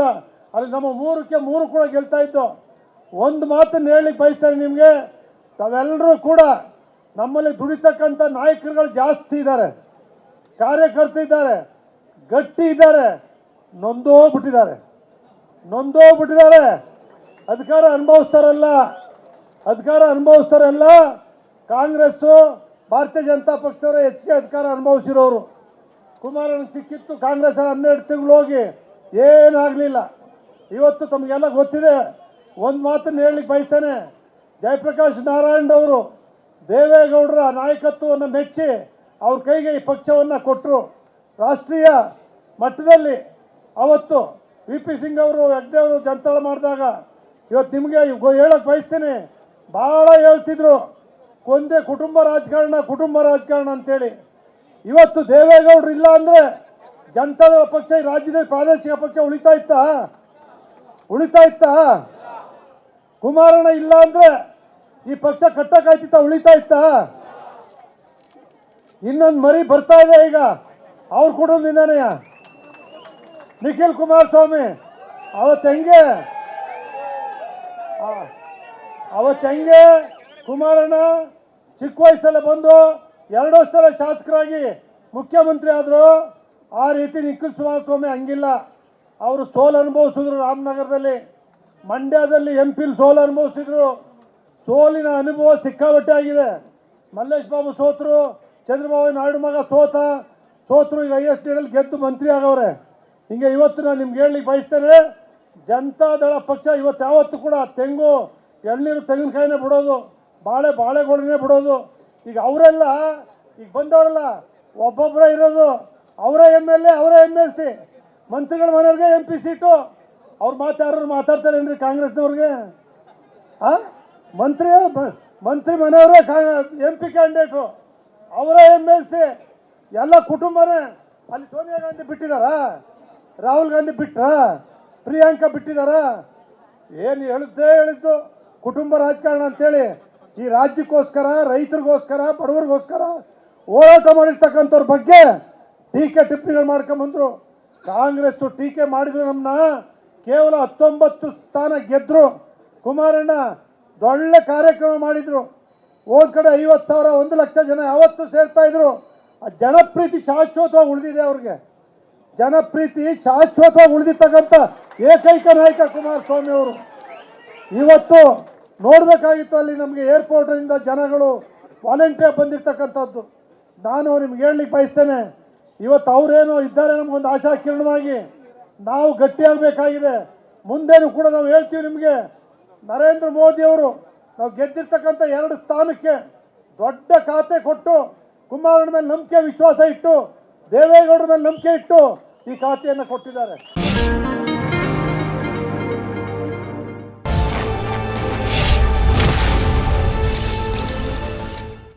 ಕೂಡ ಅಲ್ಲಿ ನಮ್ಮ ಮೂರಕ್ಕೆ ಮೂರು ಕೂಡ ಗೆಲ್ತಾ ಇತ್ತು. ಒಂದು ಮಾತನ್ನು ಹೇಳಲಿಕ್ಕೆ ಬಯಸ್ತಾರೆ ನಿಮಗೆ ತಾವೆಲ್ಲರೂ ಕೂಡ ನಮ್ಮಲ್ಲಿ ದುಡಿತಕ್ಕಂಥ ನಾಯಕರುಗಳು ಜಾಸ್ತಿ ಇದ್ದಾರೆ. ಕಾರ್ಯಕರ್ತ ಇದ್ದಾರೆ, ಗಟ್ಟಿ ಇದ್ದಾರೆ, ನೊಂದೋಗ್ಬಿಟ್ಟಿದ್ದಾರೆ. ನೊಂದೋಗ್ಬಿಟ್ಟಿದ್ದಾರೆ. ಅಧಿಕಾರ ಅನುಭವಿಸ್ತಾರಲ್ಲ ಅಧಿಕಾರ ಅನುಭವಿಸ್ತಾರಲ್ಲ, ಕಾಂಗ್ರೆಸ್ಸು, ಭಾರತೀಯ ಜನತಾ ಪಕ್ಷದವರು ಹೆಚ್ಚಿಗೆ ಅಧಿಕಾರ ಅನುಭವಿಸಿರೋರು. ಕುಮಾರಣ್ಣ ಸಿಕ್ಕಿತ್ತು ಕಾಂಗ್ರೆಸ್ ಹನ್ನೆರಡು ತಿಂಗಳು ಹೋಗಿ. ಏನಾಗಲಿಲ್ಲ ಇವತ್ತು ತಮಗೆಲ್ಲ ಗೊತ್ತಿದೆ, ಒಂದು ಮಾತನ್ನು ಹೇಳಲಿಕ್ಕೆ ಬಯಸ್ತೇನೆ. ಜಯಪ್ರಕಾಶ್ ನಾರಾಯಣ್ ಅವರು ದೇವೇಗೌಡರ ನಾಯಕತ್ವವನ್ನು ಮೆಚ್ಚಿ ಅವ್ರ ಕೈಗೆ ಈ ಪಕ್ಷವನ್ನು ಕೊಟ್ಟರು ರಾಷ್ಟ್ರೀಯ ಮಟ್ಟದಲ್ಲಿ ಅವತ್ತು ವಿ ಪಿ ಸಿಂಗ್ ಅವರು ಹೆಗ್ಡೆ ಅವರು ಜನತಾಳ ಮಾಡಿದಾಗ ಇವತ್ತು ನಿಮಗೆ ಹೇಳಕ್ಕೆ ಬಯಸ್ತೀನಿ. ಭಾಳ ಹೇಳ್ತಿದ್ರು ಒಂದೇ ಕುಟುಂಬ ರಾಜಕಾರಣ ಕುಟುಂಬ ರಾಜಕಾರಣ ಅಂತೇಳಿ. ಇವತ್ತು ದೇವೇಗೌಡರು ಇಲ್ಲ ಅಂದರೆ ಜನತಾದಳ ಪಕ್ಷ, ಈ ರಾಜ್ಯದಲ್ಲಿ ಪ್ರಾದೇಶಿಕ ಪಕ್ಷ ಉಳಿತಾ ಇತ್ತ? ಉಳಿತಾ ಇತ್ತ? ಕುಮಾರಣ್ಣ ಇಲ್ಲ ಅಂದ್ರೆ ಈ ಪಕ್ಷ ಕಟ್ಟಕ್ಕಾಯ್ತಿತ್ತ ಉಳಿತಾ ಇತ್ತ? ಇನ್ನೊಂದು ಮರಿ ಬರ್ತಾ ಇದೆ ಈಗ. ಅವ್ರ ಕುಟುಂಬದಿಂದಾನೆ ನಿಖಿಲ್ ಕುಮಾರಸ್ವಾಮಿ ಅವತ್ತು ಹೆಂಗೆ? ಅವತ್ತು ಹೆಂಗೆ ಕುಮಾರಣ್ಣ ಚಿಕ್ಕ ವಯಸ್ಸಲ್ಲ ಬಂದು ಎರಡೋ ಸಲ ಶಾಸಕರಾಗಿ ಮುಖ್ಯಮಂತ್ರಿ ಆದರು? ಆ ರೀತಿ ನಿಖಿಲ್ ಕುಮಾರಸ್ವಾಮಿ ಹಂಗಿಲ್ಲ. ಅವರು ಸೋಲು ಅನುಭವಿಸಿದ್ರು ರಾಮನಗರದಲ್ಲಿ. ಮಂಡ್ಯದಲ್ಲಿ ಎಂ ಪಿಲ್ ಸೋಲು ಅನುಭವಿಸಿದ್ರು. ಸೋಲಿನ ಅನುಭವ ಸಿಕ್ಕಾಬಟ್ಟೆ ಆಗಿದೆ. ಮಲ್ಲೇಶ್ ಬಾಬು ಸೋತರು, ಚಂದ್ರಬಾಬು ನಾಯ್ಡು ಮಗ ಸೋತ, ಸೋತರು ಈಗ ಐ ಎಸ್ ಗೆದ್ದು ಮಂತ್ರಿ ಆಗವ್ರೆ. ಹಿಂಗೆ ಇವತ್ತು ನಾನು ನಿಮ್ಗೆ ಹೇಳಲಿಕ್ಕೆ ಬಯಸ್ತೇನೆ ಜನತಾದಳ ಪಕ್ಷ ಇವತ್ತು ಯಾವತ್ತು ಕೂಡ ತೆಂಗು, ಎಳ್ನೀರು ತೆಂಗಿನಕಾಯಿನೇ ಬಿಡೋದು, ಬಾಳೆ ಬಾಳೆಗೊಡನೆ ಬಿಡೋದು. ಈಗ ಅವರೆಲ್ಲ, ಈಗ ಬಂದವರಲ್ಲ ಒಬ್ಬೊಬ್ಬರೇ ಇರೋದು. ಅವರೇ ಎಂ ಎಲ್ ಎ ಅವರ ಎಂ ಎಲ್ ಸಿ ಮಂತ್ರಿಗಳ ಮನೆಯವ್ರಿಗೆ ಎಂ ಪಿ ಸೀಟು ಅವ್ರು ಮಾತಾಡೋರು ಮಾತಾಡ್ತಾರೇನ್ರಿ ಕಾಂಗ್ರೆಸ್ನವ್ರಿಗೆ? ಆ? ಮಂತ್ರಿ ಮಂತ್ರಿ ಮನೆಯವರೇ ಎಂ ಪಿ ಕ್ಯಾಂಡಿಡೇಟು ಅವರ ಎಂ ಎಲ್ ಸಿ ಎಲ್ಲ ಕುಟುಂಬನೇ. ಅಲ್ಲಿ ಸೋನಿಯಾ ಗಾಂಧಿ ಬಿಟ್ಟಿದಾರಾ? ರಾಹುಲ್ ಗಾಂಧಿ ಬಿಟ್ರ? ಪ್ರಿಯಾಂಕಾ ಬಿಟ್ಟಿದಾರ? ಏನು ಹೇಳಿದ್ದೇ ಹೇಳಿದ್ದು. ಕುಟುಂಬ ರಾಜಕಾರಣ ಅಂತೇಳಿ ಈ ರಾಜ್ಯಕ್ಕೋಸ್ಕರ, ರೈತರಿಗೋಸ್ಕರ, ಬಡವರಿಗೋಸ್ಕರ ಹೋರಾಟ ಮಾಡಿರ್ತಕ್ಕಂಥವ್ರ ಬಗ್ಗೆ ಟೀಕೆ ಟಿಪ್ಪಣಿಗಳು ಮಾಡ್ಕೊಂಬಂದ್ರು ಕಾಂಗ್ರೆಸ್ ಟೀಕೆ ಮಾಡಿದ್ರು ನಮ್ಮನ್ನ ಕೇವಲ ಹತ್ತೊಂಬತ್ತು ಸ್ಥಾನ ಗೆದ್ರು. ಕುಮಾರಣ್ಣ ದೊಡ್ಡ ಕಾರ್ಯಕ್ರಮ ಮಾಡಿದ್ರು. ಹೋದ್ ಕಡೆ ಐವತ್ತು ಸಾವಿರ, ಒಂದು ಲಕ್ಷ ಜನ ಯಾವತ್ತು ಸೇರ್ತಾ ಇದ್ರು. ಆ ಜನಪ್ರೀತಿ ಶಾಶ್ವತವಾಗಿ ಉಳಿದಿದೆ ಅವ್ರಿಗೆ. ಜನಪ್ರೀತಿ ಶಾಶ್ವತವಾಗಿ ಉಳಿದಿರ್ತಕ್ಕಂಥ ಏಕೈಕ ನಾಯಕ ಕುಮಾರಸ್ವಾಮಿ ಅವರು. ಇವತ್ತು ನೋಡಬೇಕಾಗಿತ್ತು ಅಲ್ಲಿ ನಮಗೆ ಏರ್ಪೋರ್ಟಿಂದ ಜನಗಳು ವಾಲಂಟಿಯರ್ ಬಂದಿರ್ತಕ್ಕಂಥದ್ದು. ನಾನು ನಿಮ್ಗೆ ಹೇಳಲಿಕ್ಕೆ ಬಯಸ್ತೇನೆ. ಇವತ್ತು ಅವರೇನೋ ಇದ್ದಾರೆ ನಮಗೊಂದು ಆಶಾ ಕಿರಣವಾಗಿ ನಾವು ಗಟ್ಟಿಯಾಗಬೇಕಾಗಿದೆ. ಮುಂದೇನು ಕೂಡ ನಾವು ಹೇಳ್ತೀವಿ ನಿಮಗೆ, ನರೇಂದ್ರ ಮೋದಿ ಅವರು ನಾವು ಗೆದ್ದಿರ್ತಕ್ಕಂಥ ಎರಡು ಸ್ಥಾನಕ್ಕೆ ದೊಡ್ಡ ಖಾತೆ ಕೊಟ್ಟು ಕುಮಾರಣ್ಣ ಮೇಲೆ ನಂಬಿಕೆ, ವಿಶ್ವಾಸ ಇಟ್ಟು, ದೇವೇಗೌಡರ ಮೇಲೆ ನಂಬಿಕೆ ಇಟ್ಟು ಈ ಖಾತೆಯನ್ನು ಕೊಟ್ಟಿದ್ದಾರೆ.